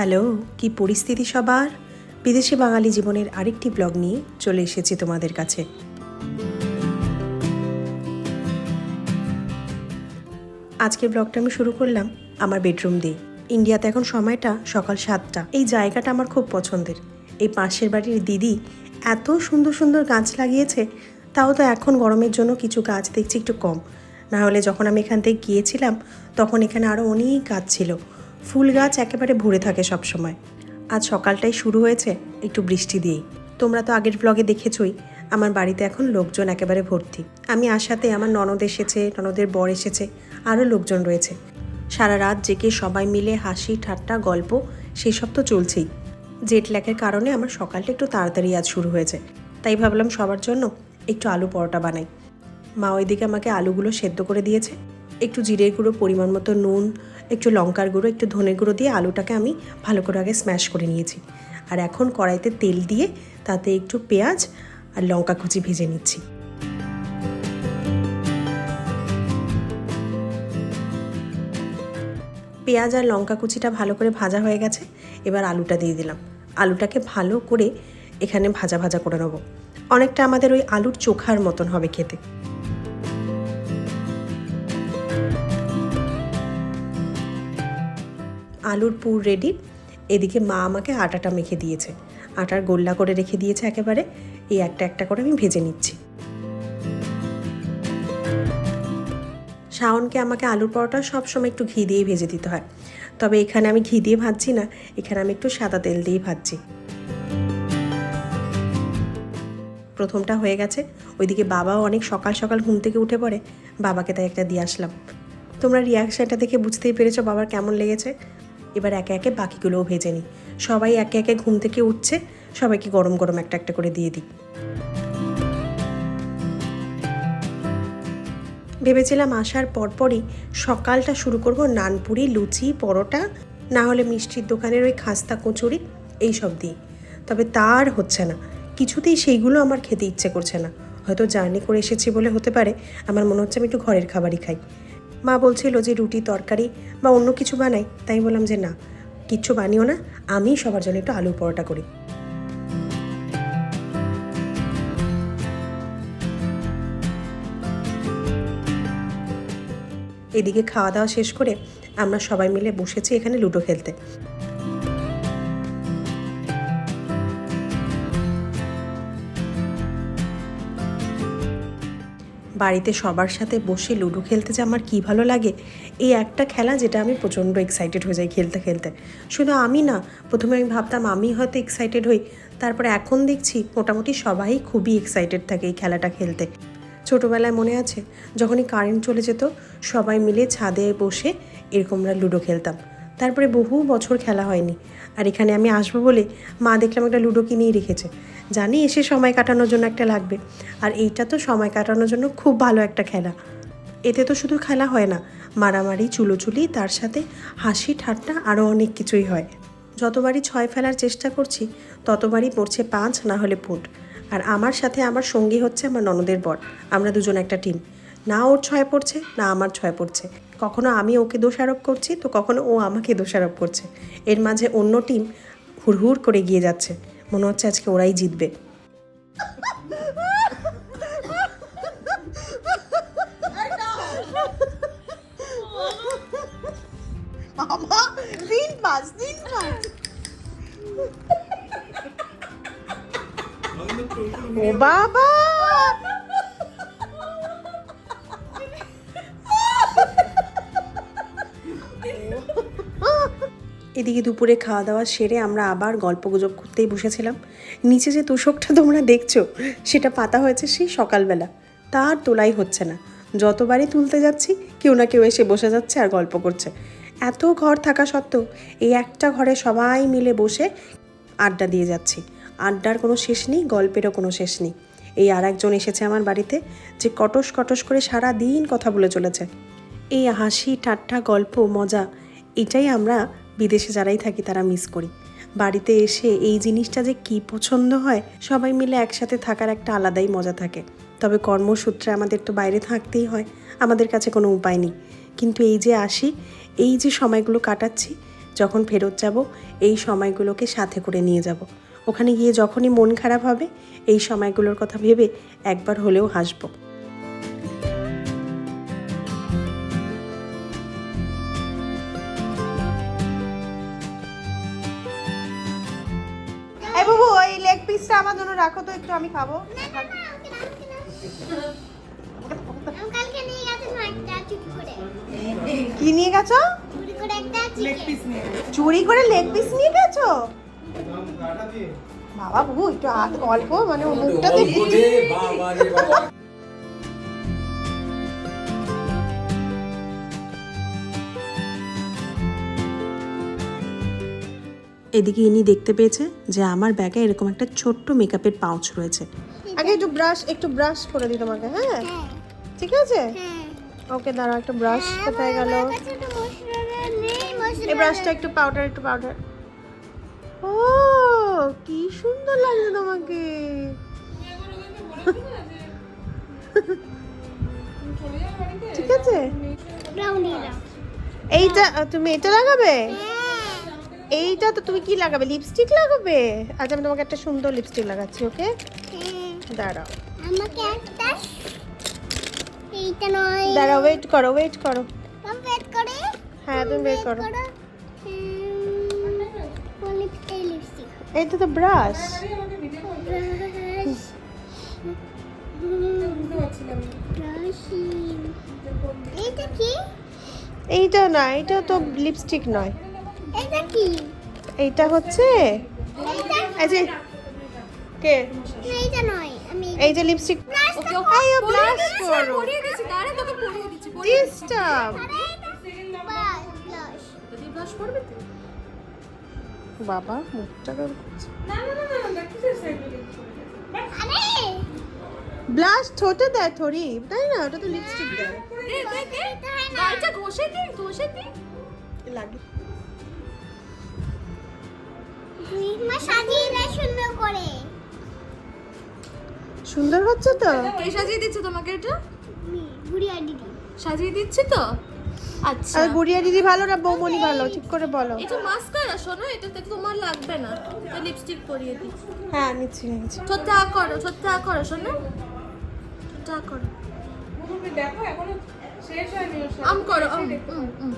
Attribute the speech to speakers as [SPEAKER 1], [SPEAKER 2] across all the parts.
[SPEAKER 1] Hello, কি পরিস্থিতি সবার? বিদেশি বাঙালি জীবনের আরেকটি ব্লগ নিয়ে চলে এসেছি তোমাদের কাছে। আজকের ব্লগটা আমি শুরু করলাম আমার বেডরুম দিয়ে। ইন্ডিয়াতে এখন সময়টা সকাল সাতটা। এই জায়গাটা আমার খুব পছন্দের। এই পাশের বাড়ির দিদি এত সুন্দর সুন্দর গাছ লাগিয়েছে, তাও তো এখন গরমের জন্য কিছু গাছ দেখছি একটু কম। না হলে যখন আমি এখান থেকে গিয়েছিলাম, তখন এখানে আরও অনেক গাছ ছিল। ফুল গাছ একেবারে ভরে থাকে সব সময়। আজ সকালটাই শুরু হয়েছে একটু বৃষ্টি দিয়েই। তোমরা তো আগের ব্লগে দেখেছই, আমার বাড়িতে এখন লোকজন একেবারে ভর্তি। আমি আসাতে আমার ননদ এসেছে, ননদের বর এসেছে, আরও লোকজন রয়েছে। সারা রাত জেগে সবাই মিলে হাসি, ঠাট্টা, গল্প, সেসব তো চলছেই। জেট ল্যাকের কারণে আমার সকালটা একটু তাড়াতাড়ি আজ শুরু হয়েছে। তাই ভাবলাম সবার জন্য একটু আলু পরোটা বানাই। মা ওইদিকে আমাকে আলুগুলো সেদ্ধ করে দিয়েছে। একটু জিরের গুঁড়ো, পরিমাণ মতো নুন একটু লঙ্কার গুঁড়ো, একটু ধনে গুঁড়ো দিয়ে আলুটাকে আমি ভালো করে আগে স্ম্যাশ করে নিয়েছি। আর এখন কড়াইতে তেল দিয়ে তাতে একটু পেঁয়াজ আর লঙ্কা কুচি ভেজে নিচ্ছি। পেঁয়াজ আর লঙ্কা কুচিটা ভালো করে ভাজা হয়ে গেছে, এবার আলুটা দিয়ে দিলাম। আলুটাকে ভালো করে এখানে ভাজা ভাজা করে নেব। অনেকটা আমাদের ওই আলুর চোখার মতন হবে খেতে। আলুর পুর রেডি এদিকে মা আমাকে আটাটা মেখে দিয়েছে। আটার গোল্লা করে রেখে দিয়েছে একেবারে, এই একটা একটা করে আমি ভেজে নিচ্ছি। শাওনকে আমাকে আলুর পরোটা সবসময় একটু ঘি দিয়ে ভেজে দিতে হয়। তবে এখানে আমি ঘি দিয়ে ভাজছি না, এখানে আমি একটু সাদা তেল দিয়ে ভাজছি। প্রথমটা হয়ে গেছে, ওইদিকে বাবাও অনেক সকাল সকাল ঘুম থেকে উঠে পড়ে, বাবাকে তাই একটা দিয়ে আসলাম। তোমরা রিয়াকশানটা দেখে বুঝতেই পেরেছ বাবার কেমন লেগেছে। এবার একে একে বাকিগুলোও ভেজে নিই। সবাই একে একে ঘুম থেকে উঠছে, সবাইকে গরম গরম একটা একটা করে দিয়ে দিই। ভেবেছিলাম আসার পরপরই সকালটা শুরু করব নানপুরি, লুচি, পরোটা, না হলে মিষ্টির দোকানের ওই খাস্তা কচুরি, এইসব দিয়ে। তবে তার হচ্ছে না। কিছুতেই সেইগুলো আমার খেতে ইচ্ছে করছে না। হয়তো জার্নি করে এসেছি বলে হতে পারে, আমার মনে হচ্ছে আমি একটু ঘরের খাবারই খাই। মা বলছিল যে রুটি তরকারি বা অন্য কিছু বানাই, তাই বললাম যে না, কিচ্ছু বানিও না, আমি সবার জন্য একটু আলু পরোটা করি। এদিকে খাওয়া দাওয়া শেষ করে আমরা সবাই মিলে বসেছি এখানে লুডো খেলতে। বাড়িতে সবার সাথে বসে লুডো খেলতে যে আমার কী ভালো লাগে, এই একটা খেলা যেটা আমি প্রচণ্ড এক্সাইটেড হয়ে যাই খেলতে খেলতে। শুধু আমি না, প্রথমে আমি ভাবতাম আমি হয়তো এক্সাইটেড হই, তারপরে এখন দেখছি মোটামুটি সবাই খুবই এক্সাইটেড থাকে এই খেলাটা খেলতে। ছোটোবেলায় মনে আছে, যখনই কারেন্ট চলে যেত, সবাই মিলে ছাদে বসে এরকম আমরা লুডো খেলতাম। তারপরে বহু বছর খেলা হয়নি, আর এখানে আমি আসব বলে মা দেখলাম একটা লুডো কিনেই রেখেছে। জানি এসে সময় কাটানোর জন্য একটা লাগবে। আর এইটা তো সময় কাটানোর জন্য খুব ভালো একটা খেলা। এতে তো শুধু খেলা হয় না, মারামারি, চুলোচুলি, তার সাথে হাসি, ঠাট্টা আরও অনেক কিছুই হয়। যতবারই ছয় ফেলার চেষ্টা করছি, ততবারই পড়ছে পাঁচ, না হলে পুট আর আমার সাথে আমার সঙ্গী হচ্ছে আমার ননদের বর, আমরা দুজন একটা টিম। না ওর ছয় পড়ছে, না আমার ছয় পড়ছে। কখনো আমি ওকে দোষারোপ করছি, তো কখনো ও আমাকে দোষারোপ করছে। এর মাঝে অন্য টিম হুড়হুড় করে গিয়ে যাচ্ছে। মনে হচ্ছে আজকে ওরাই জিতবে।
[SPEAKER 2] ও বাবা!
[SPEAKER 1] এদিকে দুপুরে খাওয়া দাওয়া সেরে আমরা আবার গল্প গুজব করতেই বসেছিলাম। নিচে যে তোষকটা তোমরা দেখছ, সেটা পাতা হয়েছে সেই সকালবেলা। তার তোলাই হচ্ছে না। যতবারই তুলতে যাচ্ছি, কেউ না কেউ এসে বসে যাচ্ছে আর গল্প করছে। এত ঘর থাকা সত্ত্বেও এই একটা ঘরে সবাই মিলে বসে আড্ডা দিয়ে যাচ্ছি। আড্ডার কোনো শেষ নেই, গল্পেরও কোনো শেষ নেই। এই আর একজন এসেছে আমার বাড়িতে, যে কটস কটস করে সারা দিন কথা বলে চলেছে। এই হাসি, ঠাট্টা, গল্প, মজা, এটাই আমরা বিদেশে যারাই থাকি তারা মিস করি। বাড়িতে এসে এই জিনিসটা যে কি পছন্দ হয়, সবাই মিলে একসাথে থাকার একটা আলাদাই মজা থাকে। তবে কর্মসূত্রে আমাদের তো বাইরে থাকতেই হয়, আমাদের কাছে কোনো উপায় নেই। কিন্তু এই যে আসি, এই যে সময়গুলো কাটাচ্ছি, যখন ফেরত যাব, এই সময়গুলোকে সাথে করে নিয়ে যাব। ওখানে গিয়ে যখনই মন খারাপ হবে, এই সময়গুলোর কথা ভেবে একবার হলেও হাসবো।
[SPEAKER 2] এই বাবু ওই লেগ পিসটা আমার জন্য রাখো তো একটু আমি খাব।
[SPEAKER 3] আমি কালকে নিয়ে গেছিলাম একটা চুরি করে।
[SPEAKER 2] কি নিয়ে গেছো?
[SPEAKER 3] চুরি করে একটা চিকেন
[SPEAKER 2] চুরি করে লেগ পিস নিয়ে গেছো? বাবা বাবু একটু হাত অল্প মানে মুখটা দেখি।
[SPEAKER 1] এদিকে ইনি দেখতে পেয়েছে যে আমার ব্যাগে এরকম একটা ছোট্ট মেকআপের পাউচ রয়েছে।
[SPEAKER 2] আগে একটু ব্রাশ একটু ব্রাশ করে দিই তোমাকে হ্যাঁ?
[SPEAKER 3] হ্যাঁ।
[SPEAKER 2] ঠিক আছে?
[SPEAKER 3] হ্যাঁ।
[SPEAKER 2] ওকে দাঁড়াও একটা ব্রাশ কোথায় গেল? এই ব্রাশটা একটু পাউডার একটু পাউডার ও কি সুন্দর লাগছে তোমাকে। ঠিক আছে?
[SPEAKER 3] ব্রাউনি
[SPEAKER 2] এইটা তুমি এটা লাগাবে?
[SPEAKER 3] হ্যাঁ।
[SPEAKER 2] এইটা তো তুমি কি লাগাবে? লিপস্টিক লাগাবে? আজ আমি তোমাকে একটা সুন্দর লিপস্টিক লাগাচ্ছি ওকে
[SPEAKER 3] হ্যাঁ।
[SPEAKER 2] দাঁড়াও।
[SPEAKER 3] আমাকে একটা এইটা নয়।
[SPEAKER 2] দাঁড়াও ওয়েট করো ওয়েট করো।
[SPEAKER 3] তুমি বের করে।
[SPEAKER 2] হ্যাঁ তুমি ওয়েট করো। এইটা তো ব্রাশ
[SPEAKER 3] এইটা কি?
[SPEAKER 2] এইটা না এটা তো লিপস্টিক নয়। এইটা হচ্ছে? এই যে কে?
[SPEAKER 3] এইটা নয় আমি
[SPEAKER 2] এই যে লিপস্টিক আই ব্লাশ করো।
[SPEAKER 4] পরিয়ে দিচ্ছি দাঁড়া তোকে পরিয়ে দিচ্ছি
[SPEAKER 2] ডিস্টার্ব
[SPEAKER 3] ব্লাশ
[SPEAKER 4] তুই ব্লাশ করবি তো?
[SPEAKER 2] বাবা মুখটা
[SPEAKER 4] না না না না না কিসের সাইড
[SPEAKER 3] আরে!
[SPEAKER 2] ব্লাশ ঠোঁটে দেয় থরি তাই না? ওটা তো লিপস্টিক দেয়।
[SPEAKER 4] ঘষে ঘষে দি
[SPEAKER 2] লাগে।
[SPEAKER 3] মা সাজিয়ে দেয় সুন্দর করে।
[SPEAKER 2] সুন্দর হচ্ছে তো?
[SPEAKER 4] কে সাজিয়ে দিচ্ছে তোমাকে এটা?
[SPEAKER 3] বুড়ি দিদি।
[SPEAKER 4] সাজিয়ে দিচ্ছি তো? আচ্ছা।
[SPEAKER 2] আর গুড়িয়া দিদি ভালো না বৌমনি ভালো? ঠিক করে বলো।
[SPEAKER 4] এটা মাস্কারা শোনো এটা তো তোমার লাগবে না। তো লিপস্টিক পরিয়ে দিই।
[SPEAKER 2] হ্যাঁ নিচ্ছি নিচ্ছি।
[SPEAKER 4] ছোট্টা করো ছোট্টা করো শোনো। ছোট্টা করো। আম করো আম হুম হুম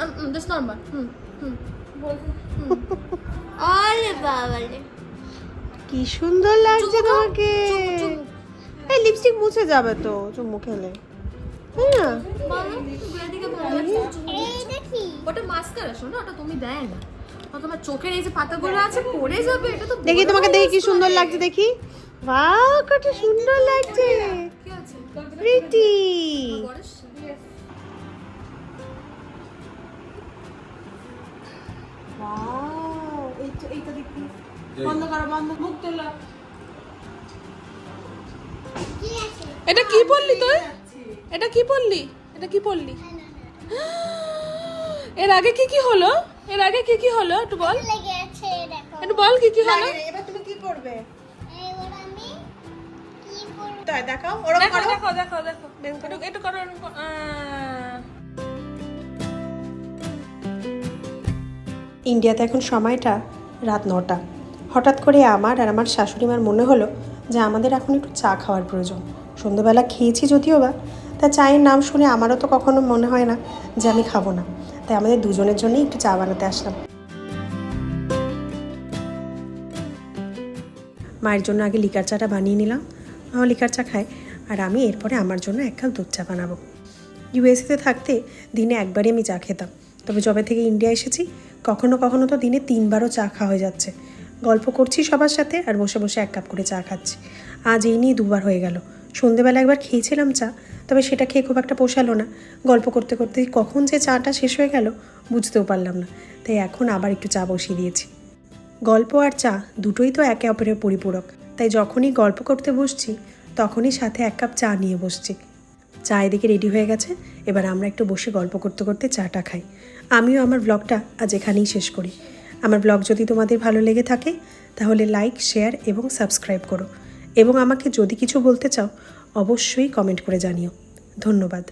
[SPEAKER 4] আম হুম দিস নাম্বার হুম হুম।
[SPEAKER 3] আরে
[SPEAKER 2] কি সুন্দর লাগছে তোমাকে। এই লিপস্টিক মুছে যাবে তো চুমু খেলে তাই না?
[SPEAKER 4] ওটা মাস্কারা শোনো ওটা তুমি দেয় না। তোমার চোখের এই যে পাতাগুলো আছে পড়ে যাবে এটা তো
[SPEAKER 2] দেখি তোমাকে দেখি কি সুন্দর লাগছে দেখি। বাহ কত সুন্দর লাগছে।
[SPEAKER 4] আছে?
[SPEAKER 2] দেখি বন্ধ করো বন্ধ মুখ তোলো।
[SPEAKER 5] এটা কি পড়লি তুই? এটা কি পড়লি এটা কি পড়লি এর আগে কি কি হলো? এর আগে কি কি হলো? একটু বল।
[SPEAKER 3] লেগে আছে দেখো।
[SPEAKER 5] একটু বল কি কি হলো?
[SPEAKER 2] এবার তুমি কি করবে?
[SPEAKER 3] এবার আমি কি করব?
[SPEAKER 2] তাই দেখাও ওরকম করো।
[SPEAKER 5] দেখো দেখো দেখো। একটু একটু করো এরকম করো। আহ।
[SPEAKER 1] ইন্ডিয়াতে এখন সময়টা রাত নটা। হঠাৎ করে আমার আর আমার শাশুড়ি মার মনে হলো যে আমাদের এখন একটু চা খাওয়ার প্রয়োজন। সন্ধ্যেবেলা খেয়েছি যদিও বা, তা চায়ের নাম শুনে আমারও তো কখনো মনে হয় না যে আমি খাব না। তাই আমাদের দুজনের জন্যই একটু চা বানাতে আসলাম। মায়ের জন্য আগে লিকার চাটা বানিয়ে নিলাম। মাও লিকার চা খায় আর আমি এরপরে আমার জন্য এক কাপ দুধ চা বানাবো। ইউএসএতে থাকতে দিনে একবারই আমি চা খেতাম। তবে যবে থেকে ইন্ডিয়া এসেছি কখনো কখনো তো দিনে তিনবারও চা খাওয়া হয়ে যাচ্ছে। গল্প করছি সবার সাথে আর বসে বসে এক কাপ করে চা খাচ্ছি। আজ এই নিয়ে দুবার হয়ে গেল। সন্ধেবেলা একবার খেয়েছিলাম চা, তবে সেটা খেয়ে খুব একটা পোষালো না। গল্প করতে করতে কখন যে চাটা শেষ হয়ে গেল বুঝতেও পারলাম না। তাই এখন আবার একটু চা বসিয়ে দিয়েছি। গল্প আর চা দুটোই তো একে অপরের পরিপূরক। তাই যখনই গল্প করতে বসছি, তখনই সাথে এক কাপ চা নিয়ে বসছি। চা এদিকে রেডি হয়ে গেছে। এবার আমরা একটু বসে গল্প করতে করতে চাটা খাই। আমিও আমার ব্লগটা আজ এখানেই শেষ করি। আমার ব্লগ যদি তোমাদের ভালো লেগে থাকে, তাহলে লাইক শেয়ার এবং সাবস্ক্রাইব করো। এবং আমাকে যদি কিছু বলতে চাও, অবশ্যই কমেন্ট করে জানিও। ধন্যবাদ।